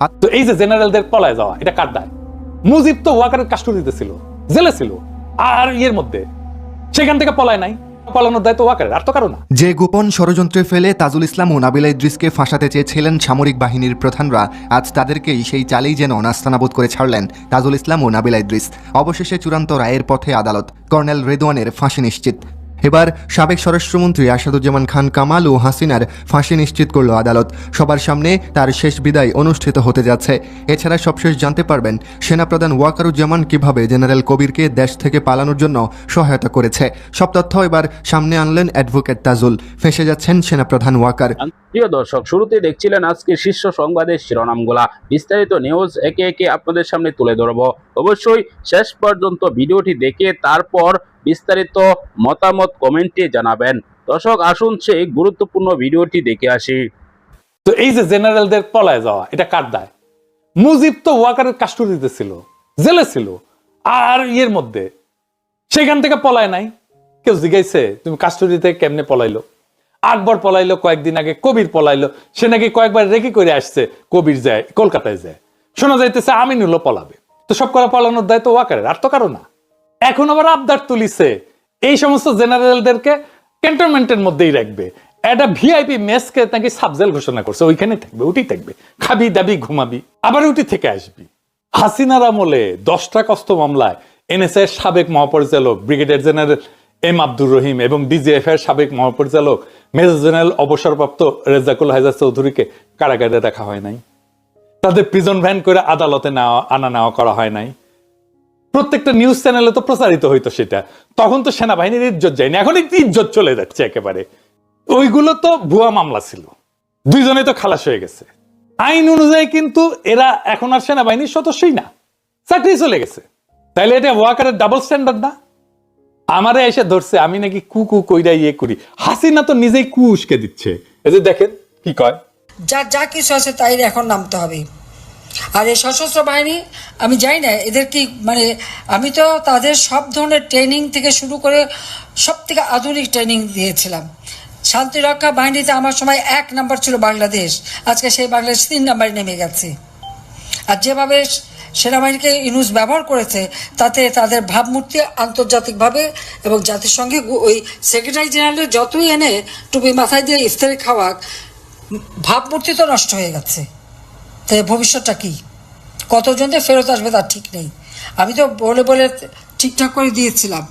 তো এই যে জেনারেলদের পলায় যাওয়া, এটা কার দায়? মুজিব তো ওয়াকারের কাস্টডিতে ছিল জেলে ছিল। আর ইয়ের মধ্যে, সেখান থেকে পলায় নাই। যে গোপন ষড়যন্ত্রে ফেলে তাজুল ইসলাম ও নাবিলা ইদ্রিসকে ফাঁসাতে চেয়েছিলেন সামরিক বাহিনীর প্রধানরা, আজ তাদেরকেই সেই চালেই যেন নাস্তানাবুদ করে ছাড়লেন তাজুল ইসলাম ও নাবিলা ইদ্রিস। অবশেষে চূড়ান্ত রায়ের পথে আদালত, কর্নেল রেদওয়ানের ফাঁসি নিশ্চিত। এবার সাবেক স্বরাষ্ট্রমন্ত্রী আসাদুজ্জামান খান কামাল ও হাসিনার ফাঁসি নিশ্চিত করল আদালত। সবার সামনে তার শেষ বিদায় অনুষ্ঠিত হতে যাচ্ছে। এছাড়া সবশেষ জানতে পারবেন, সেনাপ্রধান ওয়াকারুজ্জামান কীভাবে জেনারেল কবিরকে দেশ থেকে পালানোর জন্য সহায়তা করেছে। সব তথ্য এবার সামনে আনলেন অ্যাডভোকেট তাজুল। ফেঁসে যাচ্ছেন সেনাপ্রধান ওয়াকার। প্রিয় দর্শক, শুরুতে দেখছিলেন আজকে শীর্ষ সংবাদের শিরোনামগুলা। বিস্তারিত নিউজ একে একে আপনাদের সামনে তুলে ধরবো। অবশ্যই শেষ পর্যন্ত ভিডিওটি দেখে তারপর বিস্তারিত মতামত কমেন্টে জানাবেন। দর্শক, আসুন সেই গুরুত্বপূর্ণ ভিডিওটি দেখে আসি। তো এই যে জেনারেলদের পলায় যাওয়া, এটা কার দায়? মুজিব তো ওয়াকারের কাস্টডিতে ছিল, জেলে ছিল, আর ইয়ের মধ্যে। সেখান থেকে পলায় নাই। কেউ জিজ্ঞাইছে তুমি কাস্টডিতে কেমনে পলাইলো? আকবর পলাইলো, কয়েকদিন আগে কবির পলাইলো। সে নাকি কয়েকবার রেখে করে আসছে, কবির যায়, কলকাতায় যায়। শোনা যাইতেছে আমিনুল্লাহ পলাবে। তো সব করা পালানোর দায় তো ওয়াকারের, আর তো কারও না। এখন আবার আবদার তুলিছে। এই সমস্ত জেনারেলদেরকে ক্যান্টনমেন্টের মধ্যেই রাখবে। একটা ভিআইপি মেসকে নাকি সাবজেল ঘোষণা করছে। ওইখানে থাকবে উঠি থাকবে। খাবি, দাবি, ঘুমাবি। আবার উঠি থেকে আসবি। হাসিনার আমলে দশটা কষ্ট মামলায় এনএসএ সাবেক মহাপরিচালক, brigadier general M Abdur Rahim এবং ডিজিএফ এর সাবেক মহাপরিচালক, মেজর জেনারেল অবসরপ্রাপ্ত রেজাকুল হায়দার চৌধুরীকে কারাগারে রাখা হয় নাই। তাদের প্রিজন ভ্যান করে আদালতে নেওয়া, আনা নেওয়া করা হয় নাই। প্রত্যেকটা নিউজ চ্যানেলে তো প্রচারিত হইতো সেটা। তখন তো সেনাবাহিনীর ইজ্জত যায়নি। এখন একটু ইজ্জত চলে যাচ্ছে একেবারে। ওইগুলো তো ভুয়া মামলা ছিল। দুইজনে তো খালাস হয়ে গেছে। আইন অনুযায়ী কিন্তু এরা এখন আর সেনাবাহিনীর সদস্যই না। চাকরি চলে গেছে। তাইলে এটা ওয়াকারের ডাবল স্ট্যান্ডার্ড না? আমারে এসে ধরছে, আমি নাকি কু কু কইরা ইয়ে করি। হাসিনা তো নিজেই কু উস্কে দিচ্ছে। এই যে দেখেন কি কয়। যা যা কিছু আছে তাই এখন নামতে হবে। আর এই সশস্ত্র বাহিনী, আমি জানি না, এদের কি মানে আমি তো তাদের সব ধরনের ট্রেনিং থেকে শুরু করে সব থেকে আধুনিক ট্রেনিং দিয়েছিলাম। শান্তিরক্ষা বাহিনীতে আমার সময় এক নাম্বার ছিল বাংলাদেশ। আজকে সেই বাংলাদেশ তিন নাম্বারে নেমে গেছে। আর যেভাবে সেনাবাহিনীকে ইউনুস ব্যবহার করেছে, তাতে তাদের ভাবমূর্তি আন্তর্জাতিকভাবে এবং জাতিসংঘে ওই সেক্রেটারি জেনারেলের যতই এনে টুপি মাথায় দিয়ে ইফতারি খাওয়াক, ভাবমূর্তি তো নষ্ট হয়ে গেছে। তাই ভবিষ্যৎটা কী? কতজন যে ফেরত আসবে তার ঠিক নেই। আমি তো বলে বলে ঠিকঠাক করে দিয়েছিলাম।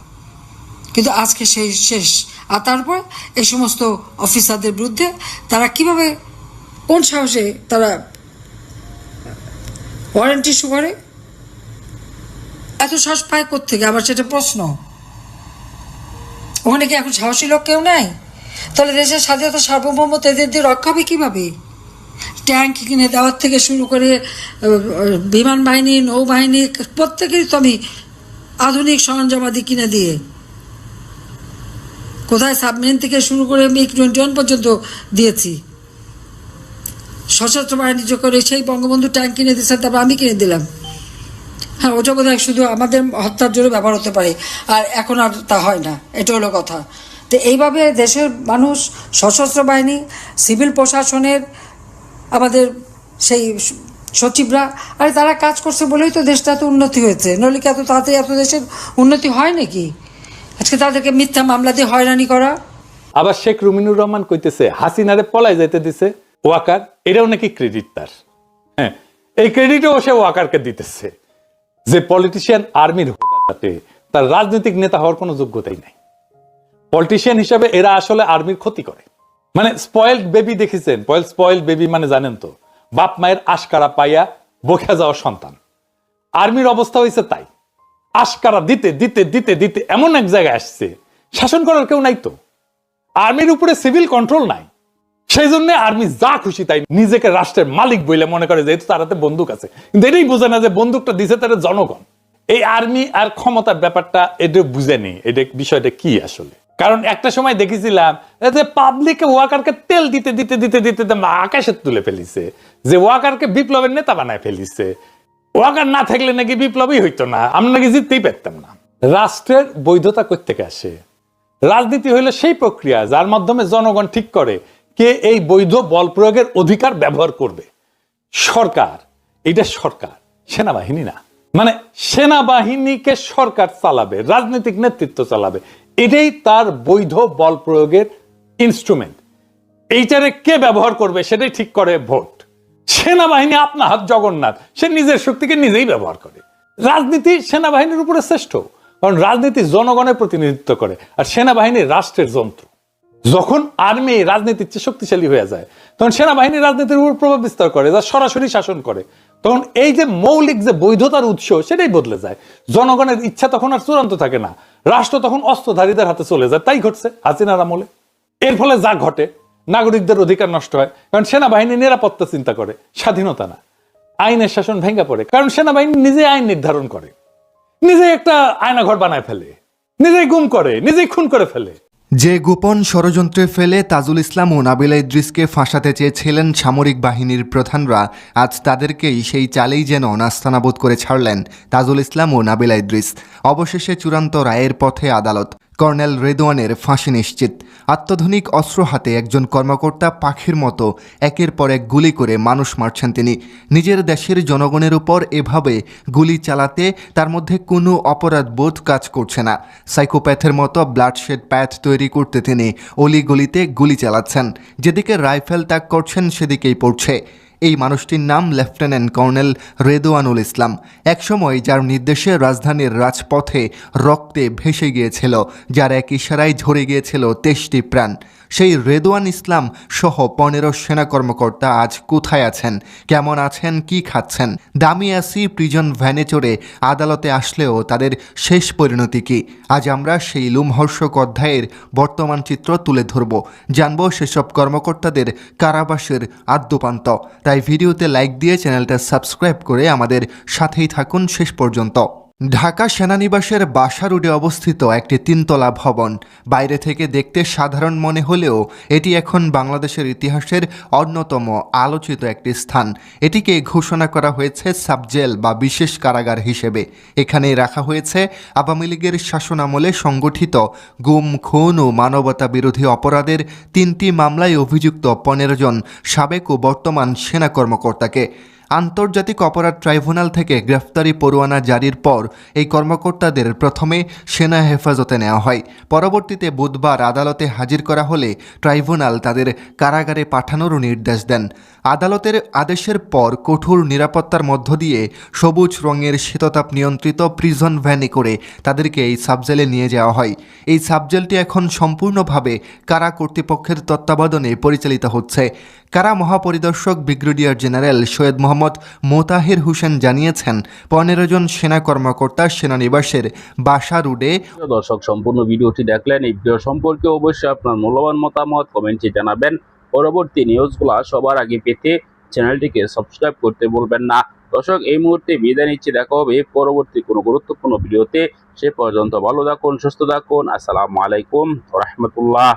কিন্তু আজকে সেই শেষ। আর তারপর এই সমস্ত অফিসারদের বিরুদ্ধে তারা কীভাবে, কোন সাহসে তারা ওয়ারেন্ট ইস্যু করে? এত সাহস পায় কোথেকে আবার সেটা প্রশ্ন। ওখানে কি এখন সাহসী লোক কেউ নাই? তাহলে দেশের স্বাধীনতা সার্বভৌমত্ব এদের দিয়ে রক্ষা হবে কীভাবে? ট্যাঙ্ক কিনে দেওয়ার থেকে শুরু করে বিমান বাহিনী, নৌবাহিনী, প্রত্যেকেরই তো আমি আধুনিক সরঞ্জামাদি কিনে দিয়ে। কোথায় সাবমেরিন থেকে শুরু করে মিগ টোয়েন্টি ওয়ান পর্যন্ত দিয়েছি। সশস্ত্র বাহিনী যে করে, সেই বঙ্গবন্ধু ট্যাঙ্ক কিনে দিয়েছেন তারপর আমি কিনে দিলাম। হ্যাঁ ওটা বোধ শুধু আমাদের হত্যার জন্য ব্যবহার হতে পারে, আর এখন আর তা হয় না, এটা হলো কথা। তো এইভাবে দেশের মানুষ সশস্ত্র বাহিনী, সিভিল প্রশাসনের আমাদের সেই সচিবরা, আরে তারা কাজ করছে বলেই তো দেশটা এত উন্নতি হয়েছে। নইলে কি এত তাড়াতাড়ি এত দেশের উন্নতি হয় নাকি? আজকে তাদেরকে মিথ্যা মামলা দিয়ে হয়রানি করা। আবার শেখ রুমিনুর রহমান কইতেছে, হাসিনারে পলায় যাইতে দিছে, ওয়াকার এটাও নাকি ক্রেডিট তার। হ্যাঁ এই ক্রেডিটও সে ওয়াকারকে দিতেছে। যে পলিটিশিয়ান আর্মির সাথে তার রাজনৈতিক নেতা হওয়ার কোনো যোগ্যতাই নাই। পলিটিশিয়ান হিসাবে এরা আসলে আর্মির ক্ষতি করে। মানে স্পয়েলড বেবি দেখেছেন? স্পয়েলড বেবি মানে জানেন তো? বাপ মায়ের আশকারা পাইয়া বকে যাওয়া সন্তান। আর্মির অবস্থা হয়েছে তাই। আশকারা দিতে দিতে দিতে দিতে এমন এক জায়গায় আসছে। শাসন করার কেউ নাই তো। আর্মির উপরে সিভিল কন্ট্রোল নাই। সেই জন্য আর্মি যা খুশি তাই নিজেকে রাষ্ট্রের মালিক বলে মনে করে যেহেতু তার হাতে বন্দুক আছে। কিন্তু এটাই বোঝে না যে বন্দুকটা দিছে তারা জনগণ। এই আর্মি আর ক্ষমতার ব্যাপারটা এটা বুঝেনি এটা বিষয়টা কি আসলে? কারণ একটা সময় দেখেছিলাম যে পাবলিকে ওয়াকারকে তেল দিতে দিতে দিতে দিতে আকাশে তুলে ফেলিছে। যে ওয়াকারকে বিপ্লবের নেতা বানায় ফেলিছে। ওয়াকার না থাকলে নাকি বিপ্লবই হইতো না। আমরা নাকি জিততেই পারতাম না। রাষ্ট্রের বৈধতা থেকে আসে? রাজনীতি হইল সেই প্রক্রিয়া যার মাধ্যমে জনগণ ঠিক করে কে এই বৈধ বল প্রয়োগের অধিকার ব্যবহার করবে। সরকার এটা সরকার, সেনাবাহিনী না। মানে সেনাবাহিনীকে সরকার চালাবে, রাজনৈতিক নেতৃত্ব চালাবে। এটাই তার বৈধ বল প্রয়োগের ইনস্ট্রুমেন্ট এইটারে কে ব্যবহার করবে সেটাই ঠিক করে ভোট। সেনাবাহিনী আপনা হাত জগন্নাথ, সে নিজের শক্তিকে নিজেই ব্যবহার করে। রাজনীতি সেনাবাহিনীর উপরে শ্রেষ্ঠ, কারণ রাজনীতি জনগণের প্রতিনিধিত্ব করে, আর সেনাবাহিনী রাষ্ট্রের যন্ত্র। যখন আর্মি রাজনীতির চেয়ে শক্তিশালী হয়ে যায়, তখন সেনাবাহিনী রাজনীতির উপর প্রভাব বিস্তার করে, যা সরাসরি শাসন করে। তখন এই যে মৌলিক যে বৈধতার উৎস, সেটাই বদলে যায়। জনগণের ইচ্ছা তখন আর চূড়ান্ত থাকে না। রাষ্ট্র তখন অস্ত্রধারীদের হাতে চলে যায়, তাই ঘটছে হাসিনার আমলে। এর ফলে যা ঘটে, নাগরিকদের অধিকার নষ্ট হয়, কারণ সেনাবাহিনী নিরাপত্তা চিন্তা করে, স্বাধীনতা না। আইনের শাসন ভেঙে পড়ে, কারণ সেনাবাহিনী নিজে আইন নির্ধারণ করে। নিজে একটা আয়নাঘর বানায় ফেলে, নিজেই গুম করে, নিজেই খুন করে ফেলে। যে গোপন ষড়যন্ত্রে ফেলে তাজুল ইসলাম ও নাবিলা ইদ্রিসকে ফাঁসাতে চেয়েছিলেন সামরিক বাহিনীর প্রধানরা, আজ তাদেরকেই সেই চালেই যেন নাস্তানাবোধ করে ছাড়লেন তাজুল ইসলাম ও নাবিলা ইদ্রিস। অবশেষে চূড়ান্ত রায়ের পথে আদালত। কর্নেল রেদওয়ানের ফাঁসি নিশ্চিত। আত্মধুনিক অস্ত্র হাতে একজন কর্মকর্তা পাখির মতো একের পর এক গুলি করে মানুষ মারছেন তিনি। নিজের দেশের জনগণের উপর এভাবে গুলি চালাতে তার মধ্যে কোনো অপরাধ বোধ কাজ করছে না। সাইকোপ্যাথের মতো ব্লাডশেড প্যাথ তৈরি করতে তিনি অলিগলিতে গুলি চালাচ্ছেন। যেদিকে রাইফেল ত্যাগ করছেন, সেদিকেই পড়ছে। এই মানুষটির নাম লেফটেন্যান্ট কর্নেল রেদোয়ানুল ইসলাম। একসময় যার নির্দেশে রাজধানীর রাজপথে রক্তে ভেসে গিয়েছিল, যার এক ইশারায় ঝরে গিয়েছিল তেষ্টি প্রাণ। সেই রেদোয়ান ইসলাম সহ পনেরো সেনা কর্মকর্তা আজ কোথায় আছেন? কেমন আছেন? কি খাচ্ছেন? দামি আসি প্রিজন ভ্যানে চড়ে আদালতে আসলেও তাদের শেষ পরিণতি কি? আজ আমরা সেই লুমহর্ষক অধ্যায়ের বর্তমান চিত্র তুলে ধরব। জানব সেসব কর্মকর্তাদের কারাবাসের আদ্যপান্ত। তাই ভিডিওতে লাইক দিয়ে চ্যানেলটা সাবস্ক্রাইব করে আমাদের সাথেই থাকুন শেষ পর্যন্ত। ঢাকা সেনানিবাসের বাসা রোডে অবস্থিত একটি তিনতলা ভবন। বাইরে থেকে দেখতে সাধারণ মনে হলেও এটি এখন বাংলাদেশের ইতিহাসের অন্যতম আলোচিত একটি স্থান। এটিকে ঘোষণা করা হয়েছে সাবজেল বা বিশেষ কারাগার হিসেবে। এখানে রাখা হয়েছে আওয়ামী লীগের শাসনামলে সংগঠিত গুম, খুন ও মানবতা বিরোধী অপরাধের তিনটি মামলায় অভিযুক্ত পনেরো জন সাবেক ও বর্তমান সেনা কর্মকর্তাকে। আন্তর্জাতিক অপরাধ ট্রাইব্যুনাল থেকে গ্রেফতারি পরোয়ানা জারির পর এই কর্মকর্তাদের প্রথমে সেনা হেফাজতে নেওয়া হয়। পরবর্তীতে বুধবার আদালতে হাজির করা হলে ট্রাইব্যুনাল তাদের কারাগারে পাঠানোরও নির্দেশ দেন। আদালতের আদেশের পর কঠোর নিরাপত্তার মধ্য দিয়ে সবুজ রঙের শীততাপ নিয়ন্ত্রিত প্রিজন ভ্যানে করে তাদেরকে এই সাবজেলে নিয়ে যাওয়া হয়। এই সাবজেলটি এখন সম্পূর্ণভাবে কারা কর্তৃপক্ষের তত্ত্বাবধানে পরিচালিত হচ্ছে। কারা মহাপরিদর্শক, ব্রিগেডিয়ার জেনারেল সৈয়দ মোহাম্মদ মোতাহির হোসেন জানিয়েছেন, পনেরো জন সেনা কর্মকর্তা সেনানিবাসের বাসা রুডে দর্শক, সম্পূর্ণ ভিডিওটি দেখলেন। এই ভিডিও সম্পর্কে অবশ্যই আপনার মূল্যবান মতামত কমেন্টে জানাবেন। পরবর্তী নিউজগুলো সবার আগে পেতে চ্যানেলটিকে সাবস্ক্রাইব করতে বলবেন না। দর্শক, এই মুহূর্তে বিদায় নিচ্ছি। দেখা হবে পরবর্তী কোনো গুরুত্বপূর্ণ ভিডিওতে। সে পর্যন্ত ভালো থাকুন, সুস্থ থাকুন। আসসালামু আলাইকুম রহমতুল্লাহ।